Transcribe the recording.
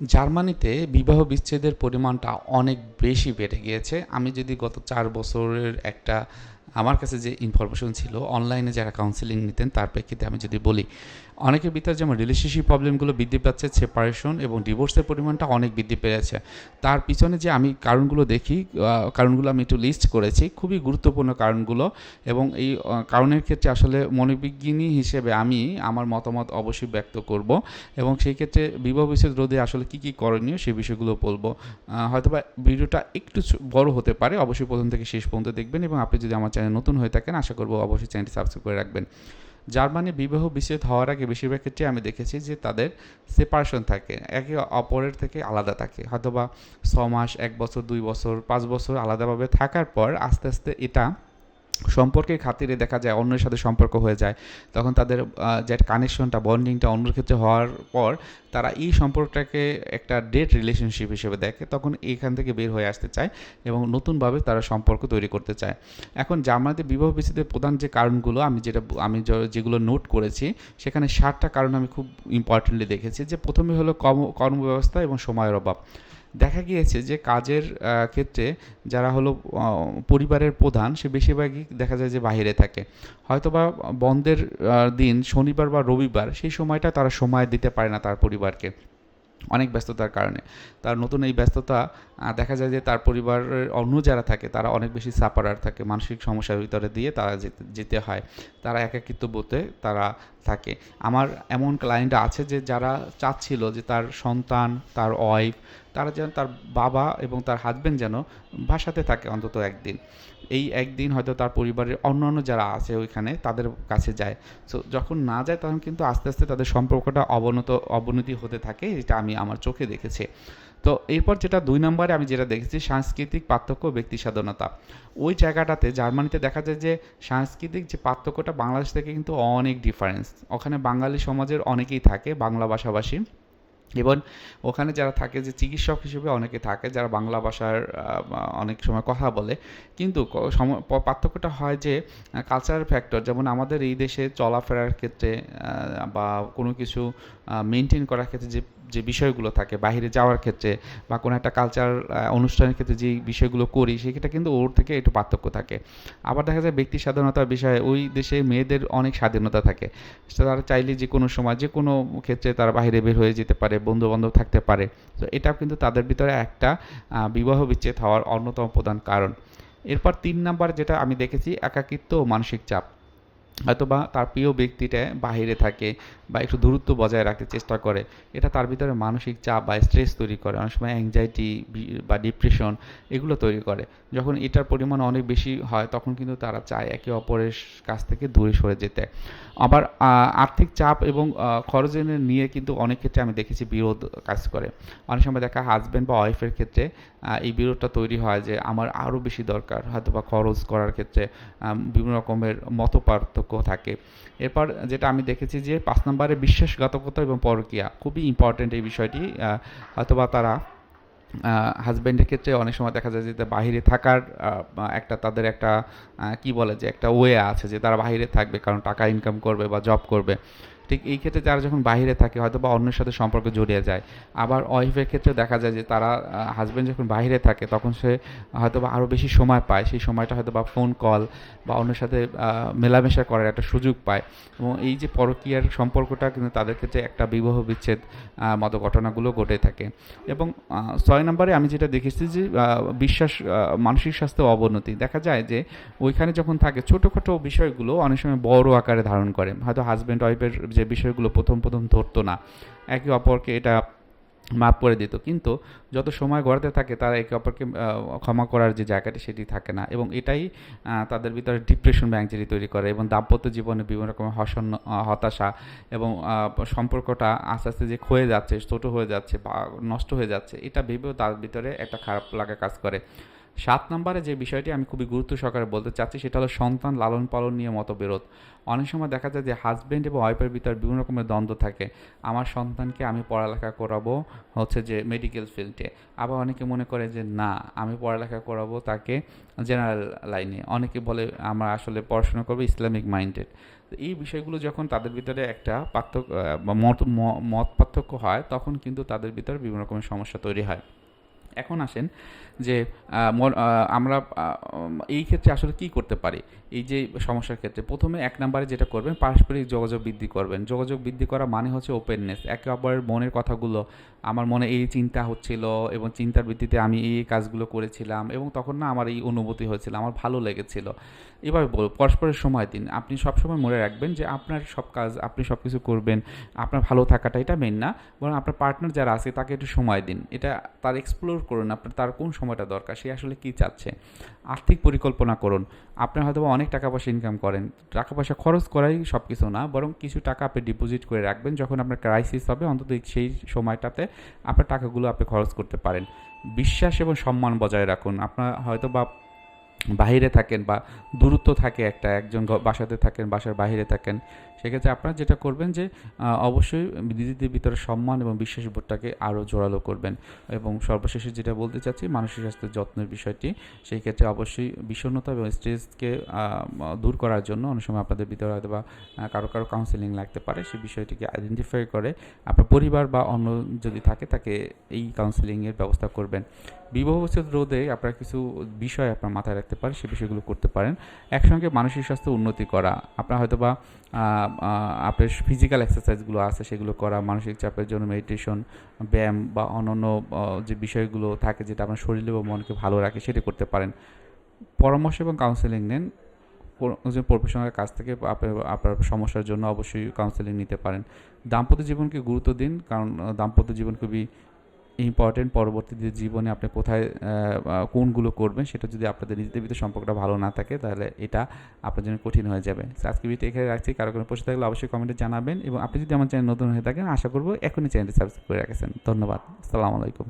জার্মানিতে বিবাহ বিচ্ছেদের পরিমাণটা অনেক বেশি বেড়ে গিয়েছে। আমি যদি গত চার বছরের একটা আমার কাছে যে ইনফরমেশন ছিল অনলাইনে যারা কাউন্সিলিং নিতেন, তার প্রেক্ষিতে আমি যদি বলি, অনেকের ভিতরে যেমন রিলেশনশিপ প্রবলেমগুলো বৃদ্ধি পাচ্ছে সেপারেশন এবং ডিভোর্সের পরিমাণটা অনেক বৃদ্ধি পেয়েছে। তার পিছনে যে আমি কারণগুলো দেখি কারণগুলো আমি একটু লিস্ট করেছি, খুবই গুরুত্বপূর্ণ কারণগুলো এবং এই কারণের ক্ষেত্রে আসলে মনোবিজ্ঞানী হিসেবে আমি আমার মতামত অবশ্যই ব্যক্ত করব এবং সেই ক্ষেত্রে বিবাহ বিচ্ছেদ রোধে আসলে কী কী করণীয় সেই বিষয়গুলো বলব। হয়তোবা ভিডিওটা একটু বড় হতে পারে, অবশ্যই প্রথম থেকে শেষ পর্যন্ত দেখবেন এবং আপনি যদি আমার চ্যানেল নতুন হয়ে থাকেন, আশা করব অবশ্যই চ্যানেলটি সাবস্ক্রাইব করে রাখবেন। জার্মানি বিবাহ বিচ্ছেদ হওয়ার আগে বেশিরভাগ ক্ষেত্রে আমি দেখেছি যে তাদের সেপারেশন থাকে, একে অপরের থেকে আলাদা থাকে। হয়তোবা ছ মাস, এক বছর, দুই বছর, পাঁচ বছর আলাদাভাবে থাকার পর আস্তে আস্তে এটা সম্পর্কের খাতিরে দেখা যায়, অন্যের সাথে সম্পর্ক হয়ে যায়। তখন তাদের যে কানেকশনটা বন্ডিংটা অন্যের ক্ষেত্রে হওয়ার পর, তারা এই সম্পর্কটাকে একটা ডেট রিলেশনশিপ হিসেবে দেখে, তখন এখান থেকে বের হয়ে আসতে চায় এবং নতুনভাবে তারা সম্পর্ক তৈরি করতে চায়। এখন জার্মানিতে বিবাহ বিচ্ছেদের প্রধান যে কারণগুলো, আমি যেটা, আমি যেগুলো নোট করেছি, সেখানে সাতটা কারণ আমি খুব ইম্পর্টেন্টলি দেখেছি, যে প্রথমে হলো কর্ম, কর্মব্যবস্থা এবং সময়ের অভাব। দেখা গিয়েছে যে কাজের ক্ষেত্রে যারা হলো পরিবারের প্রধান, সে বেশিরভাগই দেখা যায় যে বাহিরে থাকে। হয়তোবা বন্ধের দিন শনিবার বা রবিবার, সেই সময়টা তারা সময় দিতে পারে না তার পরিবারকে। অনেক ব্যস্ততার কারণে। তার নতুন এই ব্যস্ততা দেখা যায় যে তার পরিবারের অন্য যারা থাকে, তারা অনেক বেশি সাপারার থাকে, মানসিক সমস্যার ভিতরে দিয়ে তারা যেতে যেতে হয়। তারা একাকিত্ব বোধে তারা থাকে। আমার এমন ক্লায়েন্ট আছে যে যারা চাচ্ছিল যে তার সন্তান, তার ওয়াইফ তারা যেন তার বাবা এবং তার হাজবেন্ড যেন ভাষাতে থাকে অন্তত একদিন। এই একদিন হয়তো তার পরিবারের অন্যান্য যারা আছে ওইখানে তাদের কাছে যায়। সো যখন না যায় তখন কিন্তু আস্তে আস্তে তাদের সম্পর্কটা অবনত, অবনতি হতে থাকে এটা আমি আমার চোখে দেখেছি। তো এরপর যেটা দুই নম্বরে আমি যেটা দেখেছি, সাংস্কৃতিক পার্থক্য ব্যক্তি স্বাধীনতা। ওই জায়গাটাতে জার্মানিতে দেখা যায় যে, সাংস্কৃতিক যে পার্থক্যটা বাংলাদেশ থেকে কিন্তু অনেক ডিফারেন্স ওখানে বাঙালি সমাজের অনেকেই থাকে, বাংলা ভাষাভাষী। এবং ওখানে যারা থাকে যে চিকিৎসক হিসেবে অনেকে থাকে, যারা বাংলা ভাষার অনেক সময় কথা বলে। কিন্তু পার্থক্যটা হয় যে কালচারাল ফ্যাক্টর যেমন আমাদের এই দেশে চলাফেরার ক্ষেত্রে বা কোনো কিছু মেনটেন করার ক্ষেত্রে যে যে বিষয়গুলো থাকে বাইরে যাওয়ার ক্ষেত্রে বা কোনো একটা কালচার অনুষ্ঠানের ক্ষেত্রে যে বিষয়গুলো করি, সেক্ষেত্রে কিন্তু ওর থেকে একটু পার্থক্য থাকে। আবার দেখা যায় ব্যক্তি স্বাধীনতার বিষয়ে ওই দেশে মেয়েদের অনেক স্বাধীনতা থাকে। তারা চাইলে যে কোনো সময়, যে কোনো ক্ষেত্রে তারা বাইরে বের হয়ে যেতে পারে বন্ধু বান্ধব থাকতে পারে। তো এটাও কিন্তু তাদের ভিতরে একটা বিবাহ বিচ্ছেদ হওয়ার অন্যতম প্রধান কারণ। এরপর তিন নাম্বার যেটা আমি দেখেছি, একাকিত্ব ও মানসিক চাপ। হয়তোবা তার প্রিয় ব্যক্তিটা বাইরে থাকে বা একটু দূরত্ব বজায় রাখতে চেষ্টা করে। এটা তার ভিতরে মানসিক চাপ বা স্ট্রেস তৈরি করে। অনেক সময় অ্যাংজাইটি বা ডিপ্রেশন এগুলো তৈরি করে। যখন এটার পরিমাণ অনেক বেশি হয় তখন কিন্তু তারা চায় একে অপরের কাছ থেকে দূরে সরে যেতে। আবার আর্থিক চাপ এবং আহ, খরচের নিয়ে কিন্তু অনেক ক্ষেত্রে আমি দেখেছি বিরোধ কাজ করে। অনেক সময় দেখা হাজব্যান্ড বা ওয়াইফের ক্ষেত্রে এই বিরোধটা তৈরি হয় যে আমার আরও বেশি দরকার। হয়তো বা খরচ করার ক্ষেত্রে বিভিন্ন রকমের মত পার্থক্য থাকে। এরপর যেটা আমি দেখেছি যে পাঁচ নম্বরে বিশ্বাসঘাতকতা এবং পরকিয়া খুবই ইম্পর্ট্যান্ট এই বিষয়টি। অথবা তারা হাজব্যান্ডের ক্ষেত্রে অনেক সময় দেখা যায় যে বাহিরে থাকার একটা তাদের একটা কি বলে যে একটা ওয়ে আছে যে তারা বাহিরে থাকবে কারণ টাকা ইনকাম করবে বা জব করবে। ঠিক এই ক্ষেত্রে তারা যখন বাইরে থাকে, হয়তো বা অন্যের সাথে সম্পর্ক জড়িয়ে যায়, আবার ওয়াইফের ক্ষেত্রে দেখা যায় যে তারা হাজব্যান্ড যখন বাইরে থাকে, তখন সে হয়তো বা আরও বেশি সময় পায়। সেই সময়টা হয়তো বা ফোন কল বা অন্যের সাথে মেলামেশা করার একটা সুযোগ পায়। এবং এই যে পরকীয়ার সম্পর্কটা কিন্তু তাদের ক্ষেত্রে একটা বিবাহ বিচ্ছেদ মতো ঘটনাগুলো ঘটে থাকে। এবং ছয় নম্বরে আমি যেটা দেখেছি যে বিশ্বাস মানসিক স্বাস্থ্য অবনতি। দেখা যায় যে ওইখানে যখন থাকে, ছোটোখাটো বিষয়গুলো অনেক সময় বড় আকারে ধারণ করে। হয়তো হাজব্যান্ড ওয়াইফের যে বিষয়গুলো প্রথম প্রথম ধরতো না। একে অপরকে এটা মাফ করে দিত। কিন্তু যত সময় গড়াতে থাকে, তারা একে অপরকে ক্ষমা করার যে জায়গাটি সেটি থাকে না এবং এটাই তাদের ভিতরে ডিপ্রেশন বা অ্যাংজাইটি তৈরি করে এবং দাম্পত্য জীবনে বিভিন্ন রকমের হসন্ন হতাশা এবং সম্পর্কটা আস্তে আস্তে যে ক্ষয়ে যাচ্ছে, ছোটো হয়ে যাচ্ছে বা নষ্ট হয়ে যাচ্ছে, এটা ভেবেও তার ভিতরে একটা খারাপ লাগা কাজ করে। সাত নম্বরে যে বিষয়টি আমি খুবই গুরুত্ব সহকারে বলতে চাচ্ছি, সেটা হলো সন্তান লালন পালন নিয়ে মতবিরোধ। অনেক সময় দেখা যায় যে হাজব্যান্ড এবং ওয়াইফের ভিতর বিভিন্ন রকমের দ্বন্দ্ব থাকে। আমার সন্তানকে আমি পড়ালেখা করাবো হচ্ছে যে মেডিকেল ফিল্ডে আবার অনেকে মনে করে যে না, আমি পড়ালেখা করাবো তাকে জেনারেল লাইনে অনেকে বলে আমরা আসলে পড়াশোনা করব ইসলামিক মাইন্ডেড এই বিষয়গুলো যখন তাদের ভিতরে একটা পার্থক্য মত পার্থক্য হয়, তখন কিন্তু তাদের ভিতরে বিভিন্ন রকমের সমস্যা তৈরি হয়। এখন আসেন যে আমরা এই ক্ষেত্রে আসলে কি করতে পারি? এই যে সমস্যার ক্ষেত্রে প্রথমে এক নম্বরে যেটা করবেন, পারস্পরিক যোগাযোগ বৃদ্ধি করবেন। যোগাযোগ বৃদ্ধি করা মানে হচ্ছে ওপেননেস একে অপরের মনের কথাগুলো, আমার মনে এই চিন্তা হচ্ছিল এবং চিন্তার ভিত্তিতে আমি এই কাজগুলো করেছিলাম এবং তখন না আমার এই অনুভূতি হয়েছিল, আমার ভালো লেগেছিল। এভাবে বল, পরস্পরের সময় দিন। আপনি সবসময় মনে রাখবেন যে আপনার সব কাজ, আপনি সব কিছু করবেন, আপনার ভালো থাকাটা এটা মেন না, বরং আপনার পার্টনার যারা আছে তাকে একটু সময় দিন। এটা তার এক্সপ্লোর করুন, আপনার তার কোন সময়টা দরকার, সে আসলে কি চাচ্ছে? আর্থিক পরিকল্পনা করুন। আপনার হয়তো অনেক টাকা পয়সা ইনকাম করেন। টাকা পয়সা খরচ করাই সব কিছু না, বরং কিছু টাকা আপনি ডিপোজিট করে রাখবেন যখন আপনার ক্রাইসিস হবে, অন্তত সেই সময়টাতে আপনার টাকাগুলো আপনি খরচ করতে পারেন। বিশ্বাস এবং সম্মান বজায় রাখুন। আপনার হয়তো বা বাহিরে থাকেন বা দূরত্ব থাকে একটা, একজন বাসাতে থাকেন, বাসার বাইরে থাকেন। সেক্ষেত্রে আপনারা যেটা করবেন যে অবশ্যই দিদিদের ভিতরে সম্মান এবং বিশ্বাসবোধটাকে আরও জোরালো করবেন। এবং সর্বশেষে যেটা বলতে চাচ্ছি, মানসিক স্বাস্থ্যের যত্নের বিষয়টি, সেই ক্ষেত্রে অবশ্যই বিষণ্ণতা এবং স্ট্রেসকে দূর করার জন্য অনেক সময় আপনাদের ভিতরে হয়তো বা কারও কারও কাউন্সেলিং লাগতে পারে সেই বিষয়টিকে আইডেন্টিফাই করে আপনার পরিবার বা অন্য যদি থাকে তাকে এই কাউন্সেলিংয়ের ব্যবস্থা করবেন। বিবাহ বিচ্ছেদ রোধে আপনারা কিছু বিষয় আপনার মাথায় রাখতে পারেন, সে বিষয়গুলো করতে পারেন। একসঙ্গে মানসিক স্বাস্থ্য উন্নতি করা, আপনার হয়তো বা আপনার ফিজিক্যাল এক্সারসাইজগুলো আছে, সেগুলো করা, মানসিক চাপের জন্য মেডিটেশন ব্যায়াম বা অন্যান্য যে বিষয়গুলো থাকে যেটা আপনার শরীর এবং মনকে ভালো রাখে, সেটা করতে পারেন। পরামর্শ এবং কাউন্সেলিং নেন। একজন প্রফেশনালের কাছ থেকে আপনার সমস্যার জন্য অবশ্যই কাউন্সেলিং নিতে পারেন। দাম্পত্য জীবনকে গুরুত্ব দিন, কারণ দাম্পত্য জীবন খুবই ইম্পর্টেন্ট পরবর্তীতে জীবনে আপনি কোথায় কোনগুলো করবেন সেটা যদি আপনাদের নিজেদের ভিতরে সম্পর্কটা ভালো না থাকে তাহলে এটা আপনার জন্য কঠিন হয়ে যাবে। আজকে ভিডিও এখানে রাখছি। কারও কোনো প্রশ্ন থাকলে অবশ্যই কমেন্টে জানাবেন এবং আপনি যদি আমার চ্যানেল নতুন হয়ে থাকেন, আশা করব এখনই চ্যানেলটি সাবস্ক্রাইব করে রাখেছেন। ধন্যবাদ। আসসালামু আলাইকুম।